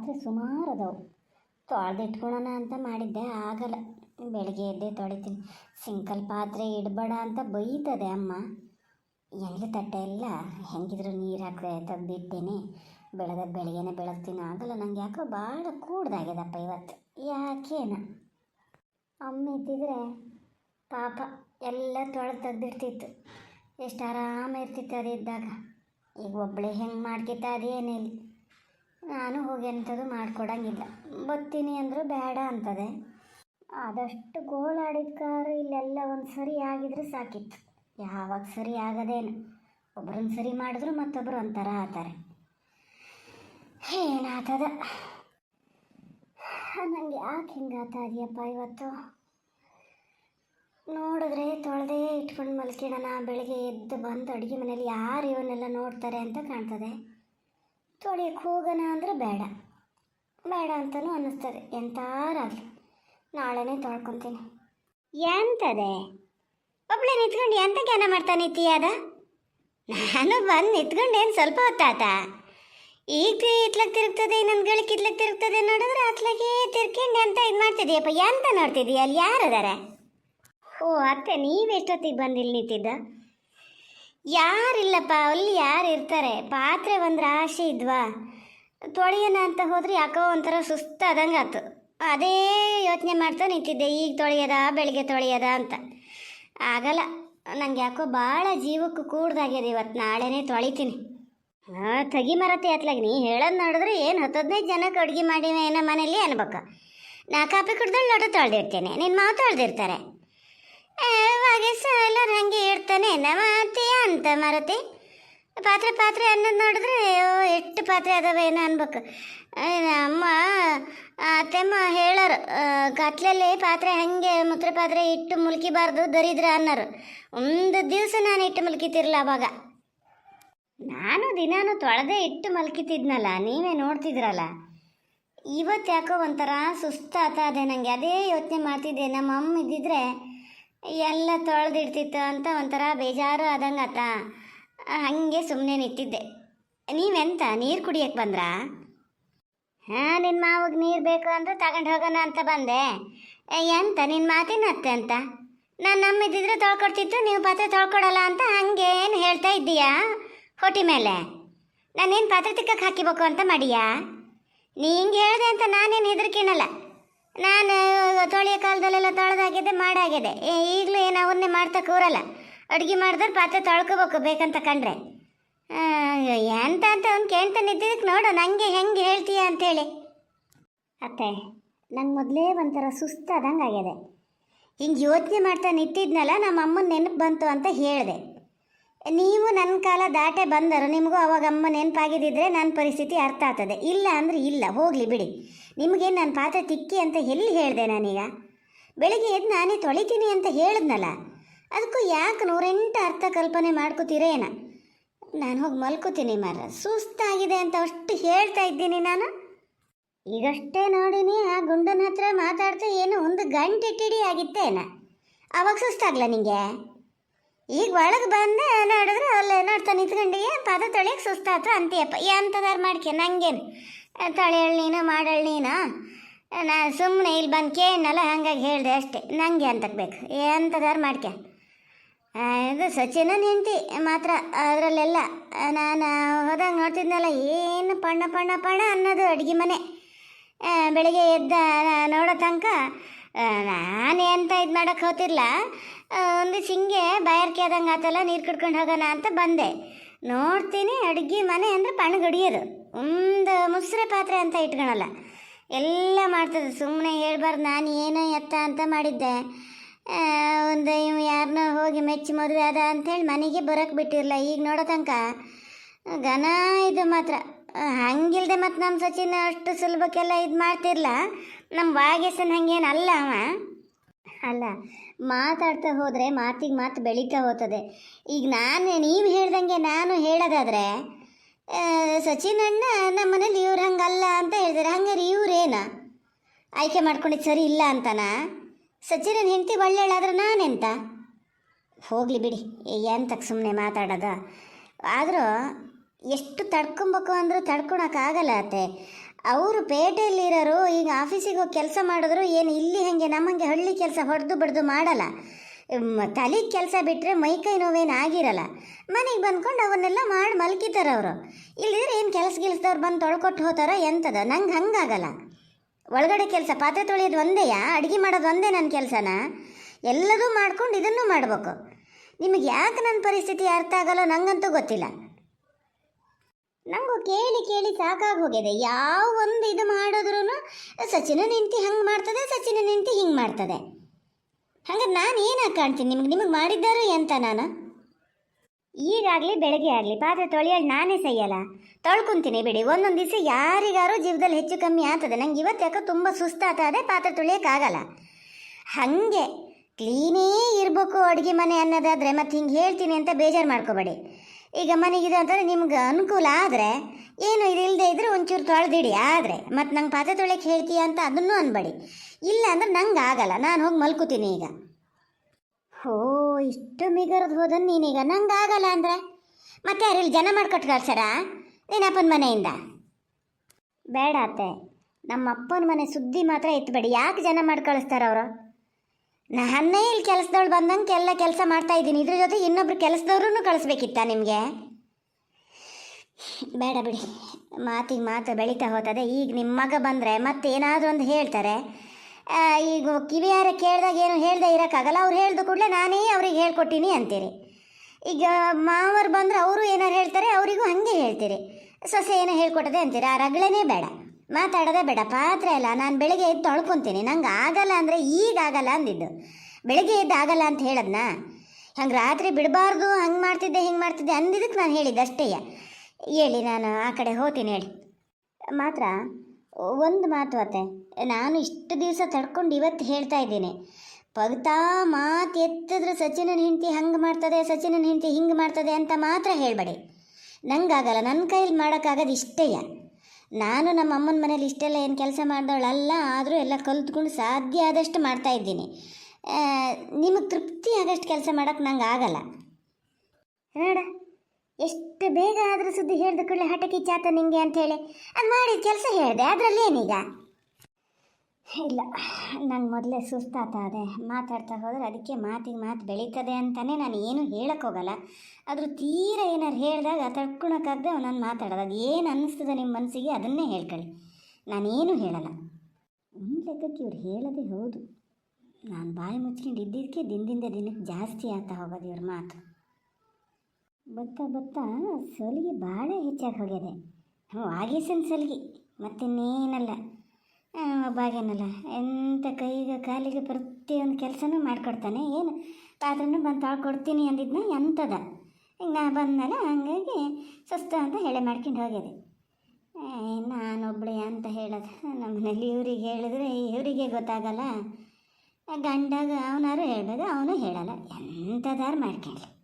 ಪಾತ್ರೆ ಸುಮಾರು ಅದಾವು ತೊಳೆದಿಟ್ಕೊಳ್ಳೋಣ ಅಂತ ಮಾಡಿದ್ದೆ, ಆಗಲ್ಲ. ಬೆಳಗ್ಗೆ ಎದ್ದೆ ತೊಳಿತೀನಿ. ಸಿಂಕಲ್ ಪಾತ್ರೆ ಇಡಬೇಡ ಅಂತ ಬೈತದೆ ಅಮ್ಮ. ಹೆಂಗೆ ತಟ್ಟೆ ಎಲ್ಲ ಹೆಂಗಿದ್ರು ನೀರು ಹಾಕಿದೆ ತೆಗ್ದಿಟ್ಟೇನೆ ಬೆಳಗ್ಗೆ ಬೆಳಗ್ಗೆನೆ ಬೆಳಗ್ತೀನಿ. ಆಗಲ್ಲ, ನಂಗೆ ಯಾಕೋ ಭಾಳ ಕೂಡ್ದಾಗ್ಯದಪ್ಪ ಇವತ್ತು. ಯಾಕೇನ? ಅಮ್ಮ ಇದ್ದಿದ್ರೆ ಪಾಪ ಎಲ್ಲ ತೊಳೆದು ತೆಗ್ದಿರ್ತಿತ್ತು ಎಷ್ಟು ಆರಾಮ ಇರ್ತಿತ್ತು ಅದು ಇದ್ದಾಗ ಈಗ ಒಬ್ಬಳೆ ಹೆಂಗೆ ಮಾಡ್ಕಿತ್ತ ಅದೇನಿಲ್ಲ. ನಾನು ಹೋಗಿ ಎಂಥದ್ದು ಮಾಡ್ಕೊಡಂಗಿಲ್ಲ. ಬತ್ತೀನಿ ಅಂದರೂ ಬೇಡ ಅಂತದೆ. ಆದಷ್ಟು ಗೋಳಾಡಿದ ಕಾರು ಇಲ್ಲೆಲ್ಲ ಒಂದು ಸರಿ ಆಗಿದ್ರೆ ಸಾಕಿತ್ತು. ಯಾವಾಗ ಸರಿ ಆಗದೇನು. ಒಬ್ರನ್ನ ಸರಿ ಮಾಡಿದ್ರು ಮತ್ತೊಬ್ಬರು ಒಂಥರ ಆತಾರೆ. ಏನಾತದ? ನನಗೆ ಯಾಕೆ ಹಿಂಗಾತ ಇದೆಯಪ್ಪ ಇವತ್ತು? ನೋಡಿದ್ರೆ ತೊಳೆದೇ ಇಟ್ಕೊಂಡು ಮಲ್ಕಿಡೋಣ ಬೆಳಗ್ಗೆ ಎದ್ದು ಬಂದು ಅಡುಗೆ ಮನೇಲಿ ಯಾರು ಇವನ್ನೆಲ್ಲ ನೋಡ್ತಾರೆ ಅಂತ ಕಾಣ್ತದೆ. ತೊಳೆಯಕ್ಕೆ ಹೋಗೋಣ ಅಂದರೆ ಬೇಡ. ಬೇಡ ಅಂತಲೂ ಅನ್ನಿಸ್ತದೆ. ಎಂತಾರಾಗಲಿ ನಾಳೆನೇ ತೊಳ್ಕೊತೀನಿ. ಎಂತದೆ? ಒಬ್ಳೆ ನಿಂತ್ಕೊಂಡು ಎಂತ ಕೆಲ ಮಾಡ್ತಾ ನಿತ್ಯಾದ ನಾನು ಬಂದು ನಿಂತ್ಕೊಂಡು ಸ್ವಲ್ಪ ಹೊತ್ತಾತ? ಈಗ ಇತ್ಲಕ್ಕೆ ತಿರುಗ್ತದೆ, ಇನ್ನೊಂದು ಗಳಿಕೆ ಇತ್ಲಕ್ಕೆ ತಿರುಗ್ತದೆ ನೋಡಿದ್ರೆ ಅತ್ಲಾಗೆ ತಿರ್ಕೊಂಡು ಎಂತ ಇದು ಮಾಡ್ತಿದೀಯಪ್ಪ? ಎಂತ ನೋಡ್ತಿದೀಯ? ಅಲ್ಲಿ ಯಾರದಾರೆ ಓ, ಅತ್ತೆ ನೀವೆಷ್ಟೊತ್ತಿಗೆ ಎಷ್ಟೊತ್ತಿಗೆ ಬಂದಿಲ್ಲಿ ನಿಂತಿದ್ದ? ಯಾರಿಲ್ಲಪ್ಪ, ಅಲ್ಲಿ ಯಾರು ಇರ್ತಾರೆ? ಪಾತ್ರೆ ಒಂದು ರಾಶಿ ಇದ್ವಾ? ತೊಳೆಯೋಣ ಅಂತ ಹೋದ್ರೆ ಯಾಕೋ ಒಂಥರ ಸುಸ್ತಾದಂಗೆ ಆಯ್ತು ಅದೇ ಯೋಚನೆ ಮಾಡ್ತಾ ನಿಂತಿದ್ದೆ, ಈಗ ತೊಳೆಯದ, ಬೆಳಿಗ್ಗೆ ತೊಳೆಯದ ಅಂತ. ಆಗಲ್ಲ, ನಂಗೆ ಯಾಕೋ ಭಾಳ ಜೀವಕ್ಕೆ ಕೂಡ್ದಾಗ್ಯದ ಇವತ್ತು ನಾಳೆನೇ ತೊಳಿತೀನಿ. ಹಾಂ ತಗಿ ಮರತಿ ಅತ್ಲಾಗ, ನೀ ಹೇಳೋದು ನೋಡಿದ್ರೆ ಏನು ಹತ್ತು ಜನಕ್ಕೆ ಅಡುಗೆ ಮಾಡಿವ ಏನೋ ಮನೇಲಿ ಅನ್ಬೇಕು. ನಾ ಕಾಪಿ ಕುಡ್ದಲ್ಲಿ ಲೋಟ ತೊಳೆದಿರ್ತೇನೆ ನಿನ್ನ ಮಾವು ತೊಳೆದಿರ್ತಾರೆ. ವಾಗೇಶ ಎಲ್ಲರೂ ಹಂಗೆ ಇಡ್ತಾನೆ ನಮತಿ ಅಂತ ಮರತಿ. ಪಾತ್ರೆ ಪಾತ್ರೆ ಅನ್ನೋದು ನೋಡಿದ್ರೆ ಅಯ್ಯೋ ಎಷ್ಟು ಪಾತ್ರೆ ಅದಾವೆ ಏನೋ ಅನ್ಬೇಕು. ಅಮ್ಮ ಅತ್ತೆಮ್ಮ ಹೇಳೋರು ಕತ್ಲಲ್ಲಿ ಪಾತ್ರೆ ಹಂಗೆ ಮುತ್ರ ಪಾತ್ರೆ ಇಟ್ಟು ಮುಲ್ಕಿಬಾರ್ದು ದರಿದ್ರ ಅನ್ನೋರು. ಒಂದು ದಿವಸ ನಾನು ಇಟ್ಟು ಮುಲ್ಕಿತಿರ್ಲ ಅವಾಗ. ನಾನು ದಿನಾನು ತೊಳೆದೇ ಇಟ್ಟು ಮಲ್ಕಿತಿದ್ನಲ್ಲ, ನೀವೇ ನೋಡ್ತಿದ್ರಲ್ಲ. ಇವತ್ತು ಯಾಕೋ ಒಂಥರ ಸುಸ್ತಾತ ಅದೇ ನನಗೆ ಅದೇ ಯೋಚನೆ ಮಾಡ್ತಿದ್ದೆ. ನಮ್ಮ ಅಮ್ಮ ಇದ್ದಿದ್ರೆ ಎಲ್ಲ ತೊಳೆದಿಡ್ತಿತ್ತು ಅಂತ ಒಂಥರ ಬೇಜಾರು ಆದಂಗೆ ಆತ. ಹಾಗೆ ಸುಮ್ಮನೆ ನಿಂತಿದ್ದೆ. ನೀವೆಂತ? ನೀರು ಕುಡಿಯಕ್ಕೆ ಬಂದ್ರಾ? ಹಾಂ ನಿನ್ನ ಮಾವಿಗೆ ನೀರು ಬೇಕು ಅಂದ್ರೆ ತಗೊಂಡು ಹೋಗೋಣ ಅಂತ ಬಂದೆ. ಎಂತ? ನಿನ್ನ ಮಾತಿನ ಅತ್ತೆ ಅಂತ ನಾನು ನಮ್ಮಿದ್ದಿದ್ರೆ ತೊಳ್ಕೊಡ್ತಿತ್ತು, ನೀವು ಪಾತ್ರೆ ತೊಳ್ಕೊಡಲ್ಲ ಅಂತ ಹಂಗೆ ಏನು ಹೇಳ್ತಾ ಇದ್ದೀಯಾ ಹೊಟ್ಟಿ ಮೇಲೆ? ನಾನೇನು ಪಾತ್ರೆ ತಿಕ್ಕಕ್ಕೆ ಹಾಕಿಬೇಕು ಅಂತ ಮಾಡಿಯಾ? ನೀ ಹಿಂಗೆ ಹೇಳಿದೆ ಅಂತ ನಾನೇನು ಹೆದರ್ಕಿನಲ್ಲ ನಾನು ತೊಳೆಯೋ ಕಾಲದಲ್ಲೆಲ್ಲ ತೊಳೆದಾಗಿದೆ ಮಾಡಾಗಿದೆ ಈಗಲೂ ಏನು ಅವನ್ನೇ ಮಾಡ್ತಾ ಕೂರಲ್ಲ. ಅಡುಗೆ ಮಾಡಿದ್ರೆ ಪಾತ್ರೆ ತೊಳ್ಕೋಬೇಕು, ಬೇಕಂತ ಕಂಡ್ರೆ. ಎಂತ ಅಂತ ಅವ್ನು ಕೇಳ್ತಾನೆ ನೋಡು ನನಗೆ ಹೆಂಗೆ ಹೇಳ್ತೀಯ ಅಂತೇಳಿ ಅತ್ತೆ, ನಂಗೆ ಮೊದಲೇ ಒಂಥರ ಸುಸ್ತಾದಂಗೆ ಆಗಿದೆ. ಹಿಂಗೆ ಯೋಚನೆ ಮಾಡ್ತಾ ನಿಂತಿದ್ನಲ್ಲ, ನಮ್ಮ ಅಮ್ಮನ ನೆನಪು ಬಂತು ಅಂತ ಹೇಳಿದೆ. ನೀವು ನನ್ನ ಕಾಲ ದಾಟೆ ಬಂದರು, ನಿಮಗೂ ಅವಾಗ ಅಮ್ಮ ನೆನಪಾಗಿದ್ದಿದ್ರೆ ನನ್ನ ಪರಿಸ್ಥಿತಿ ಅರ್ಥ ಆಗ್ತದೆ. ಇಲ್ಲ ಅಂದರೆ ಇಲ್ಲ, ಹೋಗಲಿ ಬಿಡಿ. ನಿಮಗೇನು ನಾನು ಪಾತ್ರೆ ತಿಕ್ಕಿ ಅಂತ ಎಲ್ಲಿ ಹೇಳಿದೆ ನಾನೀಗ? ಬೆಳಿಗ್ಗೆ ಎದ್ದು ನಾನೇ ತೊಳಿತೀನಿ ಅಂತ ಹೇಳಿದ್ನಲ್ಲ ಅದಕ್ಕೂ ಯಾಕೆ ನೂರೆಂಟು ಅರ್ಥ ಕಲ್ಪನೆ ಮಾಡ್ಕೋತೀರೇನ ನಾನು ಹೋಗಿ ಮಲ್ಕೋತೀನಿ ಮಾರ ಸುಸ್ತಾಗಿದೆ ಅಂತ ಅಷ್ಟು ಹೇಳ್ತಾ ಇದ್ದೀನಿ ನಾನು. ಈಗಷ್ಟೇ ನೋಡಿನಿ, ಆ ಗುಂಡನ ಹತ್ರ ಮಾತಾಡ್ತಾ ಏನು ಒಂದು ಗಂಟೆ ಟಿಡಿ ಆಗಿತ್ತೇನ? ಅವಾಗ ಸುಸ್ತಾಗ್ಲ ನಿಂಗೆ? ಈಗ ಒಳಗೆ ಬಂದೆ ನೋಡಿದ್ರೆ ಅಲ್ಲೇ ನೋಡ್ತಾ ನಿಂತ್ಕೊಂಡಿಗೆ ಪಾದ ತೊಳೆಯಕ್ಕೆ ಸುಸ್ತಾತು ಅಂತೀಯಪ್ಪ. ಎಂಥದಾರು ಮಾಡ್ಕೆ, ನಂಗೇನು? ತೊಳೆಯಳ್ ನೀನು ಮಾಡಳ್ ನೀನು ನಾ ಸುಮ್ಮನೆ ಇಲ್ಲಿ ಬಂದು ಕೇಳಲ್ಲ ಹಂಗಾಗಿ ಹೇಳಿದೆ ಅಷ್ಟೇ. ನಂಗೆ ಅಂತಕ್ಕೆ ಬೇಕು ಎಂಥದಾರು ಮಾಡ್ಕೆ. ಇದು ಸಚಿನ ನಿಂತಿ ಮಾತ್ರ ಅದರಲ್ಲೆಲ್ಲ ನಾನು ಹೋದಾಗ ನೋಡ್ತಿದ್ನಲ್ಲ, ಏನು ಪಣ್ಣ ಪಣ್ಣ ಪಣ ಅನ್ನೋದು ಅಡುಗೆ ಮನೆ. ಬೆಳಗ್ಗೆ ಎದ್ದ ನೋಡೋ ತನಕ ನಾನು ಎಂತ ಇದು ಮಾಡೋಕ್ಕೆ ಹೋತಿರ್ಲ? ಒಂದು ಸಿಂಗೆ ಬಾಯಾರಿಕೆ ಆದಂಗೆ ಆತಲ್ಲ, ನೀರು ಕುಡ್ಕೊಂಡು ಹೋಗೋಣ ಅಂತ ಬಂದೆ. ನೋಡ್ತೀನಿ, ಅಡುಗೆ ಮನೆ ಅಂದರೆ ಪಣಗಡಿಯೋದು ಒಂದು ಮುಸ್ರೆ ಪಾತ್ರೆ ಅಂತ ಇಟ್ಕೊಳಲ್ಲ ಎಲ್ಲ ಮಾಡ್ತದೆ. ಸುಮ್ಮನೆ ಹೇಳ್ಬಾರ್ದು, ನಾನು ಏನೋ ಎತ್ತ ಅಂತ ಮಾಡಿದ್ದೆ. ಒಂದು ಇವ್ ಯಾರನ್ನೋ ಹೋಗಿ ಮೆಚ್ಚಿ ಮದುವೆ ಅದ ಅಂಥೇಳಿ ಮನೆಗೆ ಬರೋಕ್ಕೆ ಬಿಟ್ಟಿರಲ್ಲ ಈಗ ನೋಡೋ ತನಕ ಘನ ಇದು ಮಾತ್ರ. ಹಂಗಿಲ್ಲದೆ ಮತ್ತು ನಮ್ಮ ಸಚಿನ ಅಷ್ಟು ಸುಲಭಕ್ಕೆಲ್ಲ ಇದು ಮಾಡ್ತಿರಲ್ಲ ನಮ್ಮ ಭಾಗ್ಯಸನ್ ಹಂಗೇನಲ್ಲ ಅವ. ಅಲ್ಲ, ಮಾತಾಡ್ತಾ ಹೋದರೆ ಮಾತಿಗೆ ಮಾತು ಬೆಳೀತಾ ಹೋಗ್ತದೆ ಈಗ ನಾನು ನೀವು ಹೇಳ್ದಂಗೆ ನಾನು ಹೇಳೋದಾದರೆ ಸಚಿನ್ ಅಣ್ಣ ನಮ್ಮ ಮನೇಲಿ ಇವ್ರು ಹಂಗಲ್ಲ ಅಂತ ಹೇಳ್ತಾರೆ ಹಂಗಾರೆ ಇವ್ರೇನ? ಆಯ್ಕೆ ಮಾಡ್ಕೊಂಡಿದ್ದು ಸರಿ ಇಲ್ಲ ಅಂತನಾ? ಸಚಿನನ ಹೆಂಡತಿ ಒಳ್ಳೆಯಳಾದ್ರೆ ನಾನೆಂತ? ಹೋಗಲಿ ಬಿಡಿ ಎಂತಕ್ಕೆ ಸುಮ್ಮನೆ ಮಾತಾಡೋದ? ಆದರೂ ಎಷ್ಟು ತಡ್ಕೊಬೇಕು ಅಂದರೂ ತಡ್ಕೊಳಕ್ಕಾಗಲ್ಲ ಅತ್ತೆ. ಅವರು ಪೇಟೆಯಲ್ಲಿರೋರು ಈಗ ಆಫೀಸಿಗೆ ಹೋಗಿ ಕೆಲಸ ಮಾಡಿದ್ರು ಏನು ಇಲ್ಲಿ ಹಾಗೆ ನಮ್ಮಂಗೆ ಹಳ್ಳಿ ಕೆಲಸ ಹೊಡೆದು ಬಡ್ದು ಮಾಡಲ್ಲ. ತಲೆಗೆ ಕೆಲಸ ಬಿಟ್ಟರೆ ಮೈಕೈ ನೋವೇನು ಆಗಿರಲ್ಲ. ಮನೆಗೆ ಬಂದ್ಕೊಂಡು ಅವನ್ನೆಲ್ಲ ಮಾಡಿ ಮಲ್ಕಿತಾರೆ ಅವರು. ಇಲ್ಲಿದ್ರೆ ಏನು ಕೆಲಸ ಗಿಲ್ಸ್ದವ್ರು ಬಂದು ತೊಳ್ಕೊಟ್ಟು ಹೋತಾರೋ ಎಂಥದ ನಂಗೆ ಹಂಗಾಗಲ್ಲ. ಒಳಗಡೆ ಕೆಲಸ, ಪಾತ್ರೆ ತೊಳೆಯೋದು ಒಂದೆಯಾ? ಅಡುಗೆ ಮಾಡೋದು ಒಂದೇ ನನ್ನ ಕೆಲಸನ? ಎಲ್ಲದೂ ಮಾಡ್ಕೊಂಡು ಇದನ್ನು ಮಾಡಬೇಕು. ನಿಮಗೆ ಯಾಕೆ ನನ್ನ ಪರಿಸ್ಥಿತಿ ಅರ್ಥ ಆಗಲ್ಲ ನನಗಂತೂ ಗೊತ್ತಿಲ್ಲ. ನಂಗೂ ಕೇಳಿ ಕೇಳಿ ಸಾಕಾಗಿ ಹೋಗಿದೆ ಯಾವ ಒಂದು ಇದು ಮಾಡಿದ್ರೂ ಸಚಿನ ನಿಂತಿ ಹಂಗೆ ಮಾಡ್ತದೆ, ಸಚಿನ ನಿಂತಿ ಹಿಂಗೆ ಮಾಡ್ತದೆ. ಹಂಗಾರೆ ನಾನು ಏನಾಗಿ ಕಾಣ್ತೀನಿ? ನಿಮ್ಗೆ ನಿಮಗೆ ಮಾಡಿದ್ದಾರೋ ಎಂತ ನಾನು? ಈಗಾಗಲಿ ಬೆಳಗ್ಗೆ ಆಗಲಿ, ಪಾತ್ರೆ ತೊಳೆಯಲು ನಾನೇ ಸೈಯಲ್ಲ. ತೊಳ್ಕೊಂತೀನಿ ಬಿಡಿ. ಒಂದೊಂದು ದಿವಸ ಯಾರಿಗಾರು ಜೀವದಲ್ಲಿ ಹೆಚ್ಚು ಕಮ್ಮಿ ಆಗ್ತದೆ. ನಂಗೆ ಇವತ್ತು ಯಾಕೋ ತುಂಬ ಸುಸ್ತಾಗ್ತದೆ ಪಾತ್ರೆ ತೊಳೆಯೋಕ್ಕಾಗಲ್ಲ ಹಾಗೆ ಕ್ಲೀನೇ ಇರಬೇಕು ಅಡುಗೆ ಮನೆ ಅನ್ನೋದಾದರೆ ಮತ್ತು ಹಿಂಗೆ ಹೇಳ್ತೀನಿ ಅಂತ ಬೇಜಾರು ಮಾಡ್ಕೋಬೇಡಿ. ಈಗ ಮನೆಗಿದೆ ಅಂತಂದ್ರೆ ನಿಮ್ಗೆ ಅನುಕೂಲ ಆದರೆ, ಏನು ಇದಿಲ್ಲದೆ ಇದ್ರೆ ಒಂಚೂರು ತೊಳೆದಿಡಿ ಆದರೆ, ಮತ್ತು ನಂಗೆ ಪಾತ್ರೆ ತೊಳೆಯಕ್ಕೆ ಹೇಳ್ತೀಯ ಅಂತ ಅದನ್ನು ಅನ್ಬೇಡಿ. ಇಲ್ಲ ಅಂದ್ರೆ ನಂಗೆ ಆಗಲ್ಲ, ನಾನು ಹೋಗಿ ಮಲ್ಕೋತೀನಿ ಈಗ. ಹೋ, ಇಷ್ಟು ಮಿಗರದು ಹೋದನ್ ನೀನೀಗ, ನಂಗೆ ಆಗಲ್ಲ ಅಂದರೆ? ಮತ್ತೆ ಯಾರು ಇಲ್ಲಿ ಜನ ಮಾಡ್ಕೊಟ್ಟು ಕಳ್ಸಾರ ನಿನ್ನಪ್ಪನ ಮನೆಯಿಂದ? ಬೇಡ ಅತ್ತೆ ನಮ್ಮ ಅಪ್ಪನ ಮನೆ ಸುದ್ದಿ ಮಾತ್ರ ಎತ್ತಬೇಡಿ ಯಾಕೆ ಜನ ಮಾಡಿ ಕಳಿಸ್ತಾರೆ ಅವರು? ನಾನೇ ಇಲ್ಲಿ ಕೆಲಸದವಳು ಬಂದಂಗೆ ಎಲ್ಲ ಕೆಲಸ ಮಾಡ್ತಾ ಇದ್ದೀನಿ. ಇದ್ರ ಜೊತೆ ಇನ್ನೊಬ್ರು ಕೆಲಸದವ್ರೂ ಕಳಿಸ್ಬೇಕಿತ್ತ ನಿಮಗೆ? ಬೇಡ ಬಿಡಿ. ಮಾತಿಗೆ ಮಾತು ಬೆಳೀತಾ ಹೋಗ್ತದೆ ಈಗ ನಿಮ್ಮ ಮಗ ಬಂದರೆ ಮತ್ತೇನಾದರೂ ಒಂದು ಹೇಳ್ತಾರೆ. ಈಗ ಕಿವಿಯಾರ ಕೇಳಿದಾಗ ಏನು ಹೇಳ್ದೆ ಇರೋಕ್ಕಾಗಲ್ಲ. ಅವ್ರು ಹೇಳ್ದು ಕೂಡಲೇ ನಾನೇ ಅವ್ರಿಗೆ ಹೇಳ್ಕೊಟ್ಟಿನಿ ಅಂತೀರಿ. ಈಗ ಮಾವರು ಬಂದರೆ ಅವರು ಏನಾರು ಹೇಳ್ತಾರೆ, ಅವರಿಗೂ ಹಾಗೆ ಹೇಳ್ತೀರಿ. ಸೊಸೆ ಏನೋ ಹೇಳ್ಕೊಟ್ಟದೆ ಅಂತೀರಿ. ಆ ರಗಳೇನೇ ಬೇಡ. ಮಾತಾಡೋದೇ ಬೇಡ. ಪಾತ್ರೆ ಅಲ್ಲ ನಾನು ಬೆಳಗ್ಗೆ ಎದ್ದು ತೊಳ್ಕೊತೀನಿ. ನಂಗೆ ಆಗಲ್ಲ ಅಂದರೆ ಈಗ ಆಗಲ್ಲ ಅಂದಿದ್ದು. ಬೆಳಗ್ಗೆ ಎದ್ದು ಆಗಲ್ಲ ಅಂತ ಹೇಳದ್ನಾ? ಹಂಗೆ ರಾತ್ರಿ ಬಿಡಬಾರ್ದು, ಹಂಗೆ ಮಾಡ್ತಿದ್ದೆ, ಹಿಂಗೆ ಮಾಡ್ತಿದ್ದೆ ಅಂದಿದ್ದಕ್ಕೆ ನಾನು ಹೇಳಿದ್ದೆ ಅಷ್ಟೇ ಹೇಳಿ, ನಾನು ಆ ಕಡೆ ಹೋಗ್ತೀನಿ ಹೇಳಿ. ಮಾತ್ರ, ಒಂದು ಮಾತು ಅತ್ತೆ. ನಾನು ಇಷ್ಟು ದಿವಸ ತಡ್ಕೊಂಡು ಇವತ್ತು ಹೇಳ್ತಾ ಇದ್ದೀನಿ. ಪಗ್ತಾ ಮಾತು ಎತ್ತಿದ್ರೆ ಸಚಿನನ ಹೆಂಡತಿ ಹಂಗೆ ಮಾಡ್ತದೆ, ಸಚಿನನ ಹೆಂಡತಿ ಹಿಂಗೆ ಮಾಡ್ತದೆ ಅಂತ ಮಾತ್ರ ಹೇಳಬೇಡಿ. ನಂಗಾಗಲ್ಲ ನನ್ನ ಕೈಲಿ ಮಾಡೋಕ್ಕಾಗೋದು ಇಷ್ಟೇಯ? ನಾನು ನಮ್ಮ ಅಮ್ಮನ ಮನೇಲಿ ಇಷ್ಟೆಲ್ಲ ಏನು ಕೆಲಸ ಮಾಡಿದವಳಲ್ಲ, ಆದರೂ ಎಲ್ಲ ಕಲ್ತ್ಕೊಂಡು ಸಾಧ್ಯ ಆದಷ್ಟು ಮಾಡ್ತಾ ಇದ್ದೀನಿ. ನಿಮಗೆ ತೃಪ್ತಿ ಆಗಷ್ಟು ಕೆಲಸ ಮಾಡೋಕ್ಕೆ ನಂಗೆ ಆಗಲ್ಲ. ನೋಡ, ಎಷ್ಟು ಬೇಗ ಆದರೂ ಸುದ್ದಿ ಹೇಳಿದ ಕೂಡಲೇ ಹಠ ಚಾತ ನಿಂಗೆ ಅಂತ ಹೇಳಿ ಅದು ಮಾಡಿದ ಕೆಲಸ ಹೇಳಿದೆ, ಅದರಲ್ಲಿ ಏನೀಗ? ಇಲ್ಲ ನಂಗೆ ಮೊದಲೇ ಸುಸ್ತಾತ ಅದೇ ಮಾತಾಡ್ತಾ ಹೋದರೆ ಅದಕ್ಕೆ ಮಾತಿಗೆ ಮಾತು ಬೆಳೀತದೆ ಅಂತಲೇ ನಾನು ಏನು ಹೇಳೋಕ್ಕೋಗಲ್ಲ ಆದರೂ ತೀರ ಏನಾರು ಹೇಳಿದಾಗ ತಡ್ಕೊಳಕ್ಕಾಗದೆ ನಾನು ಮಾತಾಡೋದು. ಅದು ಏನು ಅನ್ನಿಸ್ತದೆ ನಿಮ್ಮ ಮನಸ್ಸಿಗೆ ಅದನ್ನೇ ಹೇಳ್ಕೊಳ್ಳಿ. ನಾನೇನು ಹೇಳಲ್ಲ. ಒಂದು ಲೆಕ್ಕಕ್ಕೆ ಇವ್ರು ಹೇಳೋದೇ ಹೌದು. ನಾನು ಬಾಯಿ ಮುಚ್ಕೊಂಡು ಇದ್ದಿದ್ದಕ್ಕೆ ದಿನದಿಂದ ದಿನಕ್ಕೆ ಜಾಸ್ತಿ ಆಗ್ತಾ ಹೋಗೋದು ಇವ್ರ ಮಾತು. ಬತ್ತಾ ಬತ್ತಾ ಸಲಿಗೆ ಭಾಳ ಹೆಚ್ಚಾಗಿ ಹೋಗಿದೆ. ಹ್ಞೂ ಆಗಿಸನ್ ಸೊಲಿಗೆ. ಮತ್ತಿನ್ನೇನಲ್ಲ. ಒಬ್ಬಾಗೇನಲ್ಲ ಎಂಥ ಕೈಗೆ ಕಾಲಿಗೆ ಪ್ರತಿಯೊಂದು ಕೆಲಸನೂ ಮಾಡಿಕೊಡ್ತಾನೆ. ಏನು? ಪಾತ್ರೆನೂ ಬಂದು ತೊಳ್ಕೊಡ್ತೀನಿ ಅಂದಿದ್ನ ಎಂಥದ ಈಗ ನಾ ಬಂದಮೇಲೆ ಹಂಗಾಗಿ ಸುಸ್ತು ಅಂತ ಹೇಳಿ ಮಾಡ್ಕೊಂಡು ಹೋಗಿದೆ ನಾನೊಬ್ಬಳೆ ಅಂತ ಹೇಳೋದು. ನಮ್ಮ ಮನೇಲಿ ಇವ್ರಿಗೆ ಹೇಳಿದ್ರೆ ಇವರಿಗೆ ಗೊತ್ತಾಗಲ್ಲ. ಗಂಡಾಗ ಅವನಾರು ಹೇಳಿದಾಗ ಅವನು ಹೇಳಲ್ಲ. ಎಂಥದಾರು ಮಾಡ್ಕೊಳ್ಳಿ